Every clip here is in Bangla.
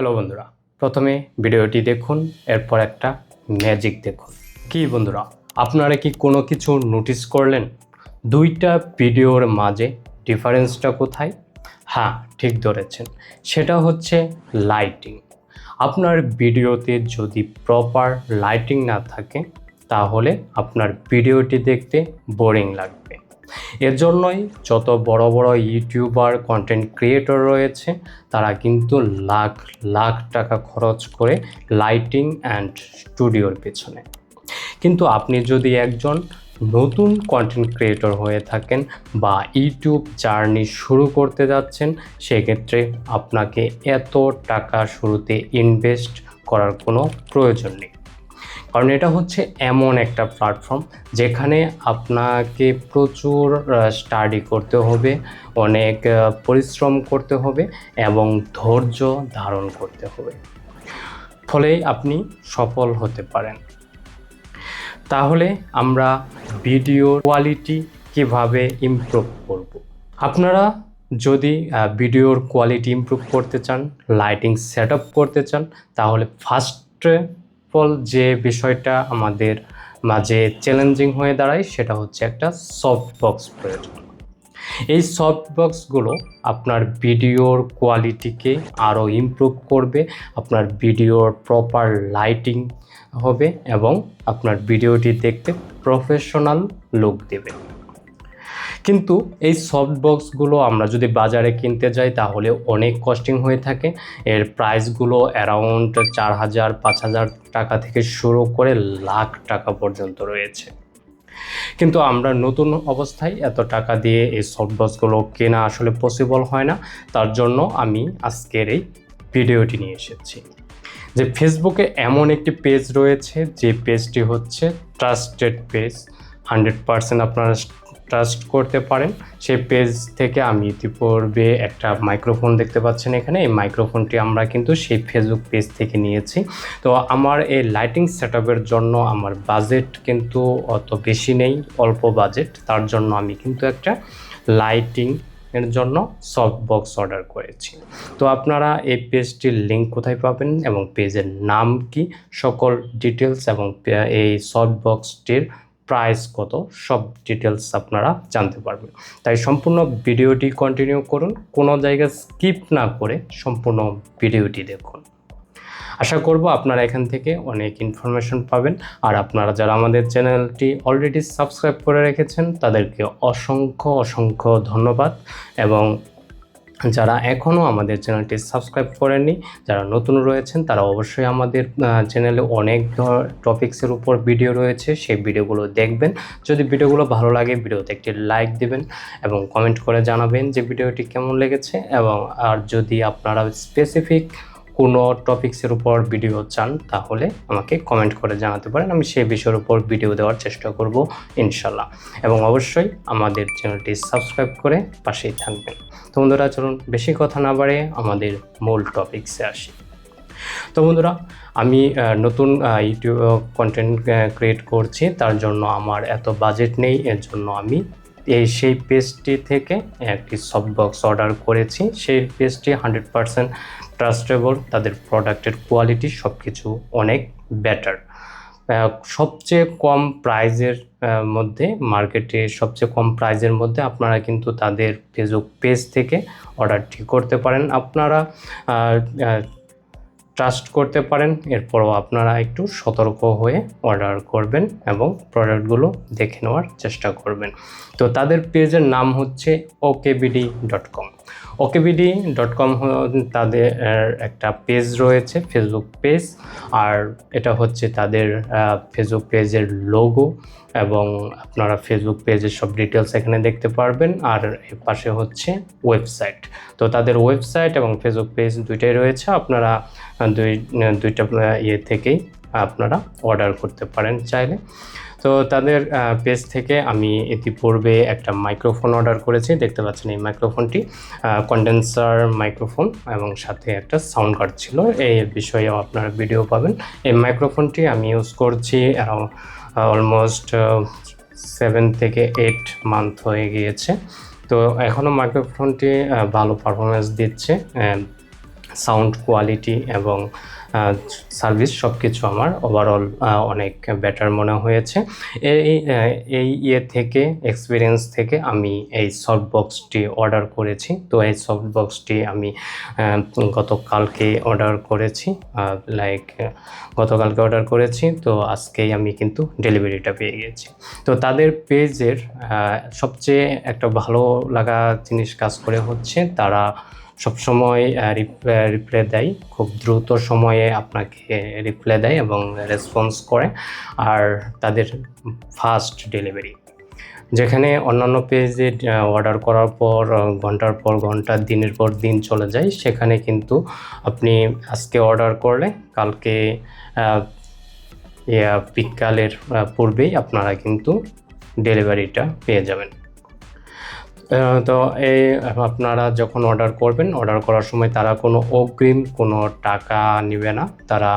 হ্যালো বন্ধুরা, প্রথমে ভিডিওটি দেখুন, এরপর একটা ম্যাজিক দেখুন। কি বন্ধুরা, আপনারা কি কোনো কিছু নোটিস করলেন? দুইটা ভিডিওর মাঝে ডিফারেন্সটা কোথায়? হ্যাঁ ঠিক ধরেছেন, সেটা হচ্ছে লাইটিং আপনার ভিডিওতে যদি প্রপার লাইটিং না থাকে, তাহলে আপনার ভিডিওটি দেখতে বোরিং লাগবে। এর জন্যই যত বড় বড় ইউটিউবার কন্টেন্ট ক্রিয়েটর রয়েছে, তারা কিন্তু লাখ লাখ টাকা খরচ করে লাইটিং অ্যান্ড স্টুডিওর পেছনে। কিন্তু আপনি যদি একজন নতুন কন্টেন্ট ক্রিয়েটর হয়ে থাকেন বা ইউটিউব জার্নি শুরু করতে যাচ্ছেন, সেক্ষেত্রে আপনাকে এত টাকা শুরুতে ইনভেস্ট করার কোনো প্রয়োজন নেই। কারণ এটা হচ্ছে এমন একটা প্ল্যাটফর্ম যেখানে আপনাকে প্রচুর স্টাডি করতে হবে, অনেক পরিশ্রম করতে হবে এবং ধৈর্য ধারণ করতে হবে। ফলে আপনি সফল হতে পারেন। তাহলে আমরা ভিডিও কোয়ালিটি কীভাবে ইমপ্রুভ করব? আপনারা যদি ভিডিওর কোয়ালিটি ইমপ্রুভ করতে চান লাইটিং সেট করতে চান, তাহলে ফার্স্ট অল যে বিষয়টা আমাদের মাঝে চ্যালেঞ্জিং হয়ে দাঁড়ায়, সেটা হচ্ছে একটা সফট বক্স প্রয়োজন এই সফট বক্সগুলো আপনার ভিডিওর কোয়ালিটিকে আরও ইমপ্রুভ করবে, আপনার ভিডিওর প্রপার লাইটিং হবে এবং আপনার ভিডিওটি দেখতে প্রফেশনাল লুক দেবে। কিন্তু এই সফট বক্সগুলো আমরা যদি বাজারে কিনতে যাই, তাহলে অনেক কস্টিং হয়ে থাকে। এর প্রাইসগুলো অ্যারাউন্ড চার হাজার, পাঁচ হাজার টাকা থেকে শুরু করে লাখ টাকা পর্যন্ত রয়েছে। কিন্তু আমরা নতুন অবস্থায় এত টাকা দিয়ে এই সফট বক্সগুলো কেনা আসলে পসিবল হয় না। তার জন্য আমি আজকের এই ভিডিওটি নিয়ে এসেছি। যে ফেসবুকে এমন একটি পেজ রয়েছে, যে পেজটি হচ্ছে ট্রাস্টেড পেজ হান্ড্রেড পারসেন্ট আপনারা ট্রাস্ট করতে পারেন। সেই পেজ থেকে আমি ইতিপূর্বে একটা মাইক্রোফোন দেখতে পাচ্ছেন এখানে। এই মাইক্রোফোনটি আমরা কিন্তু সেই ফেসবুক পেজ থেকে নিয়েছি। তো আমার এই লাইটিং সেট জন্য আমার বাজেট কিন্তু অত বেশি নেই, অল্প বাজেট তার জন্য আমি কিন্তু একটা লাইটিং এর জন্য সফট বক্স অর্ডার করেছি। তো আপনারা এই পেজটির লিঙ্ক কোথায় পাবেন এবং পেজের নাম কি? সকল ডিটেলস এবং এই সফট বক্সটির প্রাইস কত, সব ডিটেলস আপনারা জানতে পারবেন। তাই সম্পূর্ণ ভিডিওটি কন্টিনিউ করুন, কোনো জায়গায় স্কিপ না করে সম্পূর্ণ ভিডিওটি দেখুন। আশা করব আপনারা এখান থেকে অনেক ইনফরমেশন পাবেন, আর আপনারা যারা আমাদের চ্যানেলটি অলরেডি সাবস্ক্রাইব করে রেখেছেন, তাদেরকে অসংখ্য অসংখ্য ধন্যবাদ, এবং যারা এখনও আমাদের চ্যানেলটি সাবস্ক্রাইব করেননি, যারা নতুন রয়েছেন, তারা অবশ্যই আমাদের চ্যানেলে অনেক টপিক্সের উপর ভিডিও রয়েছে, সেই ভিডিওগুলো দেখবেন। যদি ভিডিওগুলো ভালো লাগে ভিডিওতে একটি লাইক দেবেন এবং কমেন্ট করে জানাবেন যে ভিডিওটি কেমন লেগেছে এবং, আর যদি আপনারা স্পেসিফিক কোনো টপিক্সের উপর ভিডিও চান, তাহলে আমাকে কমেন্ট করে জানাতে পারেন। আমি সেই বিষয়ের উপর ভিডিও দেওয়ার চেষ্টা করব ইনশাল্লাহ এবং অবশ্যই আমাদের চ্যানেলটি সাবস্ক্রাইব করে পাশেই থাকবেন। তো বন্ধুরা, চলুন বেশি কথা না বাড়ে আমাদের মূল টপিক্সে আসি। তো বন্ধুরা, আমি নতুন ইউটিউব কন্টেন্ট ক্রিয়েট করছি। তার জন্য আমার এত বাজেট নেই, এর জন্য আমি এই সেই পেজটি থেকে একটি সফট বক্স অর্ডার করেছি। সেই পেজটি হান্ড্রেড পারসেন্ট ট্রাস্টেবল তাদের প্রোডাক্টের কোয়ালিটি সব কিছু অনেক বেটার সবচেয়ে কম প্রাইজের মধ্যে মার্কেটে সবচেয়ে কম প্রাইজের মধ্যে আপনারা কিন্তু তাদের ফেসবুক পেজ থেকে অর্ডারটি করতে পারেন। আপনারা ট্রাস্ট করতে পারেন, এরপরও আপনারা একটু সতর্ক হয়ে অর্ডার করবেন এবং প্রোডাক্টগুলো দেখে নেওয়ার চেষ্টা করবেন। তো তাদের পেজের নাম হচ্ছে ওকেবিডি ডট কম ওকেবিডি ডট কম তাদের একটা পেজ রয়েছে ফেসবুক পেজ আর এটা হচ্ছে তাদের ফেসবুক পেজের লোগো এবং আপনারা ফেসবুক পেজের সব ডিটেলস এখানে দেখতে পারবেন, আর এর পাশে হচ্ছে ওয়েবসাইট তো তাদের ওয়েবসাইট এবং ফেসবুক পেজ দুইটাই রয়েছে, আপনারা দুই, দুইটা ইয়ে থেকেই আপনারা অর্ডার করতে পারেন চাইলে। তো তাদের পেজ থেকে আমি ইতিপূর্বে একটা মাইক্রোফোন অর্ডার করেছি। দেখতে পাচ্ছেন এই মাইক্রোফোনটি কন্ডেন্সার মাইক্রোফোন এবং সাথে একটা সাউন্ড কার্ড ছিল। এই বিষয়েও আপনারা ভিডিও পাবেন। এই মাইক্রোফোনটি আমি ইউজ করছি অলমোস্ট সেভেন থেকে এইট মান্থ হয়ে গিয়েছে। তো এখনও মাইক্রোফোনটি ভালো পারফরমেন্স দিচ্ছে সাউন্ড কোয়ালিটি এবং সার্ভিস সব কিছু আমার ওভারঅল অনেক বেটার মনে হয়েছে। এই এই ইয়ে থেকে এক্সপিরিয়েন্স থেকে আমি এই সফট বক্সটি অর্ডার করেছি। তো এই সফট বক্সটি আমি গতকালকে অর্ডার করেছি। লাইক গতকালকে অর্ডার করেছি। তো আজকেই আমি কিন্তু ডেলিভারিটা পেয়ে গেছি। তো তাদের পেজের সবচেয়ে একটা ভালো লাগা জিনিস কাজ করে হচ্ছে তারা সবসময় রিপ্লাই দেয়, খুব দ্রুত সময়ে আপনাকে রিপ্লাই দেয় এবং রেসপন্স করে, আর তাদের ফাস্ট ডেলিভারি যেখানে অন্যান্য পেজে অর্ডার করার পর ঘণ্টার পর ঘণ্টা, দিনের পর দিন চলে যায়, সেখানে কিন্তু আপনি আজকে অর্ডার করলে, কালকে বিকালের পূর্বেই আপনারা কিন্তু ডেলিভারিটা পেয়ে যাবেন। তো এই, আপনারা যখন অর্ডার করবেন অর্ডার করার সময় তারা কোনো অগ্রিম কোনো টাকা নেবে না। তারা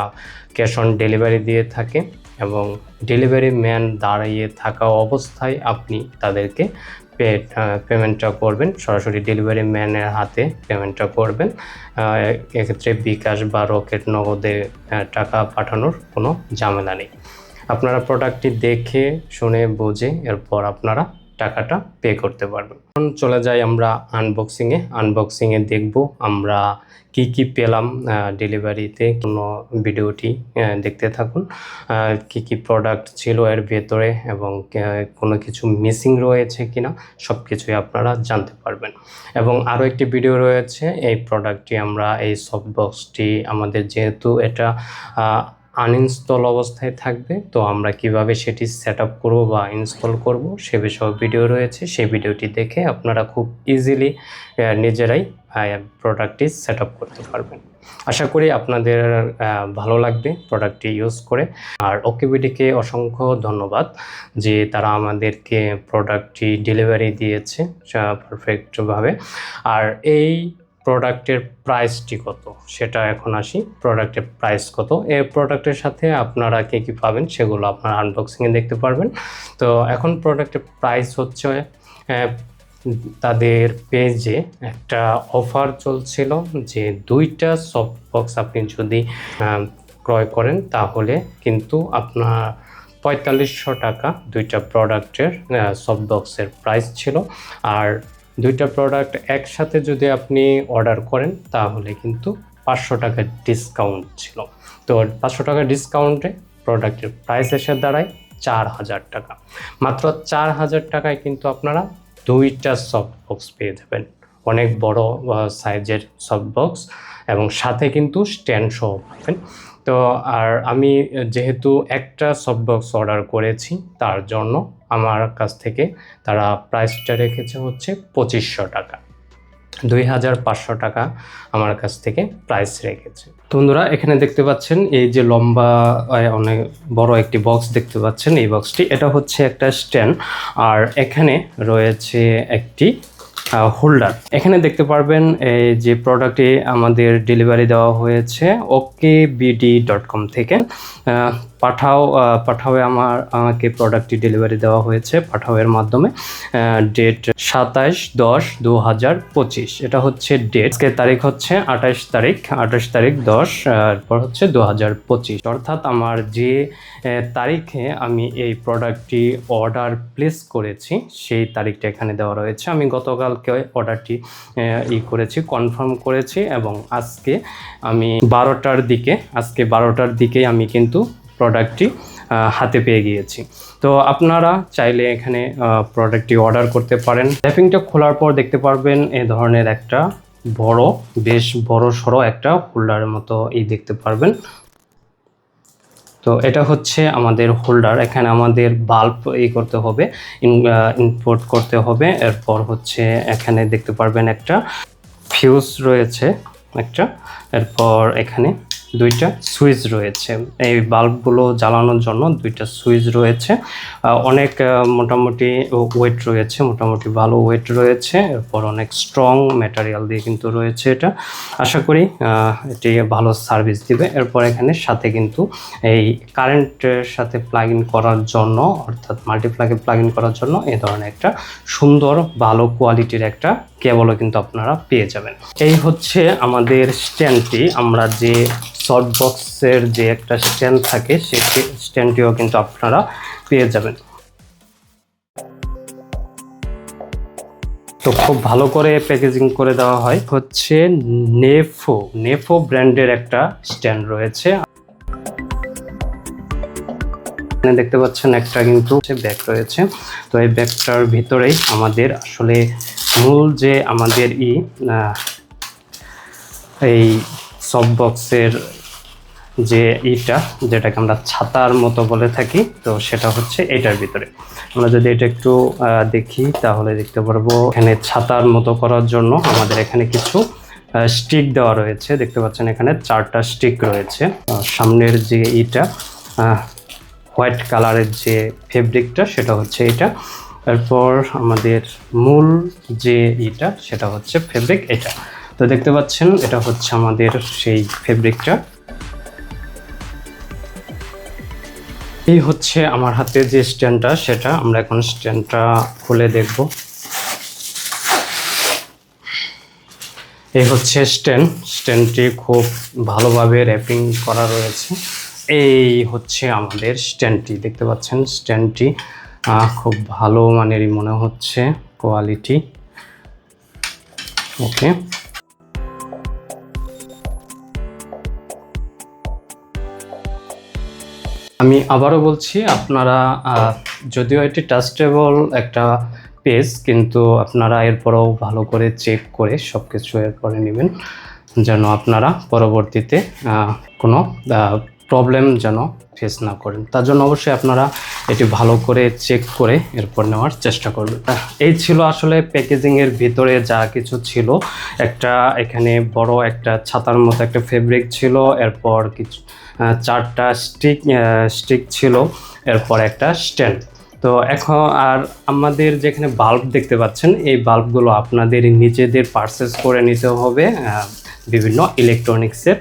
ক্যাশ অন ডেলিভারি দিয়ে থাকে এবং ডেলিভারি ম্যান দাঁড়িয়ে থাকা অবস্থায় আপনি তাদেরকে পে পেমেন্টটা করবেন। সরাসরি ডেলিভারি ম্যানের হাতে পেমেন্টটা করবেন। এক্ষেত্রে বিকাশ বা রকেট নগদে টাকা পাঠানোর কোনো ঝামেলা নেই। আপনারা প্রোডাক্টটি দেখে, শুনে, বুঝে, এরপর আপনারা টাকাটা পে করতে পারবেন এখন চলে যাই আমরা আনবক্সিংয়ে আনবক্সিংয়ে দেখব আমরা কি কি পেলাম ডেলিভারিতে কোনো ভিডিওটি দেখতে থাকুন। কি কি প্রোডাক্ট ছিল এর ভেতরে এবং কোনো কিছু মিসিং রয়েছে কিনা সব কিছুই আপনারা জানতে পারবেন। এবং আরও একটি ভিডিও রয়েছে, এই প্রোডাক্টটি আমরা, এই সফট বক্সটি আমাদের যেহেতু এটা আনইনস্টল অবস্থায় থাকবে, তো আমরা কীভাবে সেটি সেট আপ করব বা ইনস্টল করব সে বিষয়ে ভিডিও রয়েছে। সেই ভিডিওটি দেখে আপনারা খুব ইজিলি নিজেরাই প্রোডাক্টটি সেট আপ করতে পারবেন। আশা করি আপনাদের ভালো লাগবে প্রোডাক্টটি ইউজ করে। আর ওকেবিডিকে অসংখ্য ধন্যবাদ যে তারা আমাদেরকে প্রোডাক্টটি ডেলিভারি দিয়েছে পারফেক্টভাবে আর এই প্রোডাক্টের প্রাইসটি কত? সেটা এখন আসি প্রোডাক্টের প্রাইস কত? এই প্রোডাক্টের সাথে আপনারা কে কী পাবেন সেগুলো আপনারা আনবক্সিংয়ে দেখতে পারবেন। তো এখন প্রোডাক্টের প্রাইস হচ্ছে তাদের পেজে একটা অফার চলছিল যে দুইটা সফট বক্স আপনি যদি ক্রয় করেন তাহলে কিন্তু আপনার পঁয়তাল্লিশশো টাকা দুইটা প্রোডাক্টের সফট বক্সের প্রাইস ছিল। আর দুইটা প্রোডাক্ট একসাথে যদি আপনি অর্ডার করেন, তাহলে কিন্তু পাঁচশো টাকার ডিসকাউন্ট ছিল। তো পাঁচশো টাকার ডিসকাউন্টে প্রোডাক্টের প্রাইস এসে দাঁড়ায় চার হাজার টাকা। মাত্র চার হাজার টাকায় কিন্তু আপনারা দুইটা সফট বক্স পেয়ে যাবেন। অনেক বড় সাইজের সফট বক্স এবং সাথে কিন্তু স্ট্যান্ড সহ পাবেন। তো আর আমি যেহেতু একটা সফট বক্স অর্ডার করেছি, তার জন্য আমার কাছ থেকে, তারা প্রাইসটা রেখেছে হচ্ছে পঁচিশশো টাকা। দুই হাজার পাঁচশো টাকা আমার কাছ থেকে প্রাইস রেখেছে। বন্ধুরা, এখানে দেখতে পাচ্ছেন, এই যে লম্বা অনেক বড় একটি বক্স দেখতে পাচ্ছেন, এই বক্সটি এটা হচ্ছে একটা স্ট্যান্ড আর এখানে রয়েছে একটি হোল্ডার এখানে দেখতে পারবেন এই যে প্রোডাক্টে আমাদের ডেলিভারি দেওয়া হয়েছে ওকে বিডি ডট কম থেকে পাঠাও আহ, পাঠাওয়ে আমার আমাকে প্রোডাক্টটি ডেলিভারি দেওয়া হয়েছে পাঠাওয়ের মাধ্যমে। ডেট সাতাশ দশ দু হাজার পঁচিশ। এটা হচ্ছে ডেট তারিখ হচ্ছে আঠাশ তারিখ আঠাশ তারিখ দশ এরপর হচ্ছে দু হাজার পঁচিশ। অর্থাৎ আমার যে তারিখে আমি এই প্রোডাক্টটি অর্ডার প্লেস করেছি সেই তারিখটা এখানে দেওয়া রয়েছে। আমি গতকালকে অর্ডারটি ই করেছি কনফার্ম করেছি এবং আজকে আমি বারোটার দিকে, আজকে বারোটার দিকে আমি কিন্তু প্রোডাক্টটি হাতে পেয়ে গিয়েছি। তো আপনারা চাইলে এখানে প্রোডাক্টটি অর্ডার করতে পারেন। র্যাপিংটা খোলার পর দেখতে পারবেন এ ধরনের একটা বড়, বেশ বড় সড়ো একটা হোল্ডারের মতো এই দেখতে পারবেন। তো এটা হচ্ছে আমাদের হোল্ডার। এখানে আমাদের বাল্ব ই করতে হবে ইনপোর্ট করতে হবে। এরপর হচ্ছে এখানে দেখতে পারবেন একটা ফিউজ রয়েছে একটা। এরপর এখানে দুইটা সুইচ রয়েছে। এই বাল্বগুলো জ্বালানোর জন্য দুইটা সুইচ রয়েছে। অনেক মোটামুটি ওয়েট রয়েছে, মোটামুটি ভালো ওয়েট রয়েছে। এরপর অনেক স্ট্রং ম্যাটেরিয়াল দিয়ে কিন্তু রয়েছে এটা। আশা করি এটি ভালো সার্ভিস দিবে। এরপর এখানে সাথে কিন্তু এই কারেন্টের সাথে প্লাগ ইন করার জন্য, অর্থাৎ মাল্টিপ্লাগে প্লাগ ইন করার জন্য এ ধরনের একটা সুন্দর, ভালো কোয়ালিটির একটা কেবলও কিন্তু আপনারা পেয়ে যাবেন। এই হচ্ছে আমাদের স্ট্যান্ডটি আমরা যে শর্ট বক্সের যে একটা স্ট্যান্ড থাকে সেই স্ট্যান্ডটিও কিন্তু আপনারা পেয়ে যাবেন। তো খুব ভালো করে প্যাকেজিং করে দেওয়া হয়। হচ্ছে নেফো নেফো ব্র্যান্ডের একটা স্ট্যান্ড রয়েছে। দেখতে পাচ্ছেন একটা কিন্তু ব্যাগ রয়েছে। তো এই ব্যাগটার ভিতরেই আমাদের আসলে মূল যে আমাদের ই এই সব বক্সের যে ইটা, যেটাকে আমরা ছাতার মতো বলে থাকি, তো সেটা হচ্ছে এটার ভিতরে। আমরা যদি এটা একটু দেখি, তাহলে দেখতে পারব, এখানে ছাতার মতো করার জন্য আমাদের এখানে কিছু স্টিক দেওয়া রয়েছে। দেখতে পাচ্ছেন এখানে চারটা স্টিক রয়েছে। সামনের যে ইটা হোয়াইট কালারের যে ফেব্রিকটা, সেটা হচ্ছে এটা। এরপর আমাদের মূল যে ইটা, সেটা হচ্ছে ফেব্রিক এটা। তো দেখতে পাচ্ছেন, এটা হচ্ছে আমাদের সেই ফেব্রিকটা এই হচ্ছে আমার হাতে যে স্ট্যান্ডটা সেটা আমরা এখন স্ট্যান্ডটা খুলে দেখব। এই হচ্ছে স্ট্যান্ড স্ট্যান্ডটি খুব ভালোভাবে র্যাপিং করা রয়েছে। এই হচ্ছে আমাদের স্ট্যান্ডটি দেখতে পাচ্ছেন? স্ট্যান্ডটি খুব ভালো মানেরই মনে হচ্ছে কোয়ালিটি ওকে আমি আবারও বলছি, আপনারা যদিও এটি ট্রাস্টেবল একটা পেজ কিন্তু আপনারা এরপরও ভালো করে চেক করে সব কিছু এরপরে নেবেন, যেন আপনারা পরবর্তীতে কোনো প্রবলেম যেন ফেস না করেন। তার জন্য অবশ্যই আপনারা এটি ভালো করে চেক করে এরপর নেওয়ার চেষ্টা করবেন। এই ছিল আসলে প্যাকেজিংয়ের ভিতরে যা কিছু ছিল। একটা এখানে বড় একটা ছাতার মতো একটা ফেব্রিক ছিল, এরপর কিছু চারটা স্টিক স্টিক ছিল, এরপর একটা স্ট্যান্ড তো এখন আর আমাদের যেখানে বাল্ব দেখতে পাচ্ছেন, এই বাল্বগুলো আপনাদের নিজেদের পারচেস করে নিতে হবে বিভিন্ন ইলেকট্রনিক্সের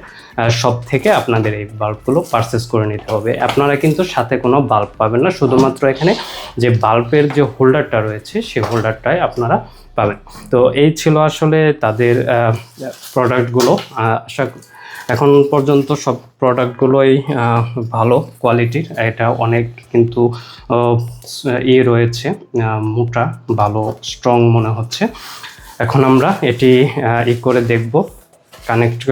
সব থেকে আপনাদের এই বাল্বগুলো পারচেস করে নিতে হবে। আপনারা কিন্তু সাথে কোনো বাল্ব পাবেন না শুধুমাত্র এখানে যে বাল্বের যে হোল্ডারটা রয়েছে সেই হোল্ডারটাই আপনারা পাবেন। তো এই ছিল আসলে তাদের প্রোডাক্টগুলো আশা এখন পর্যন্ত সব প্রোডাক্টগুলোই ভালো কোয়ালিটির এটা অনেক কিন্তু আহ, ই রয়েছে মোটা ভালো স্ট্রং মনে হচ্ছে। এখন আমরা এটি ই করে দেখব। কানেক্ট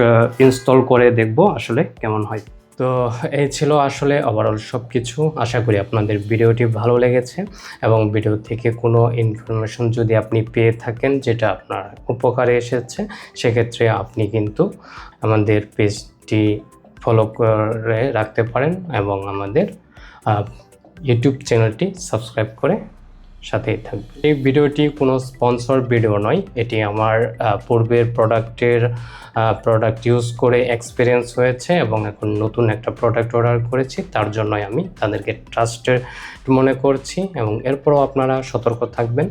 ইনস্টল করে দেখব আসলে কেমন হয়। তো এই ছিল আসলে ওভারঅল সব কিছু আশা করি আপনাদের ভিডিওটি ভালো লেগেছে এবং ভিডিও থেকে কোনো ইনফরমেশন যদি আপনি পেয়ে থাকেন যেটা আপনার উপকারে এসেছে, সেক্ষেত্রে আপনি কিন্তু আমাদের পেজটি ফলো করে রাখতে পারেন এবং আমাদের ইউটিউব চ্যানেলটি সাবস্ক্রাইব করে সাথেই থাকবে। এই ভিডিওটি কোনো স্পন্সর ভিডিও নয়। এটি আমার পূর্বের প্রোডাক্টের প্রোডাক্ট ইউজ করে এক্সপিরিয়েন্স হয়েছে এবং এখন নতুন একটা প্রোডাক্ট অর্ডার করেছি। তার জন্যই আমি তাদেরকে ট্রাস্টেড মনে করছি এবং এরপরও আপনারা সতর্ক থাকবেন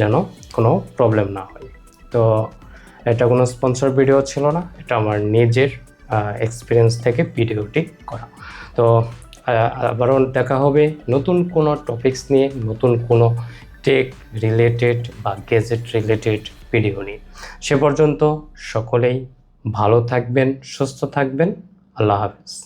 যেন কোনো প্রবলেম না হয়। তো এটা কোনো স্পন্সর ভিডিও ছিল না। এটা আমার নিজের এক্সপিরিয়েন্স থেকে ভিডিওটি করা। তো আবারও দেখা হবে নতুন কোনো টপিকস নিয়ে, নতুন কোনো টেক রিলেটেড বা গেজেট রিলেটেড ভিডিও নিয়ে। সে পর্যন্ত সকলেই ভালো থাকবেন, সুস্থ থাকবেন। আল্লাহ হাফিজ।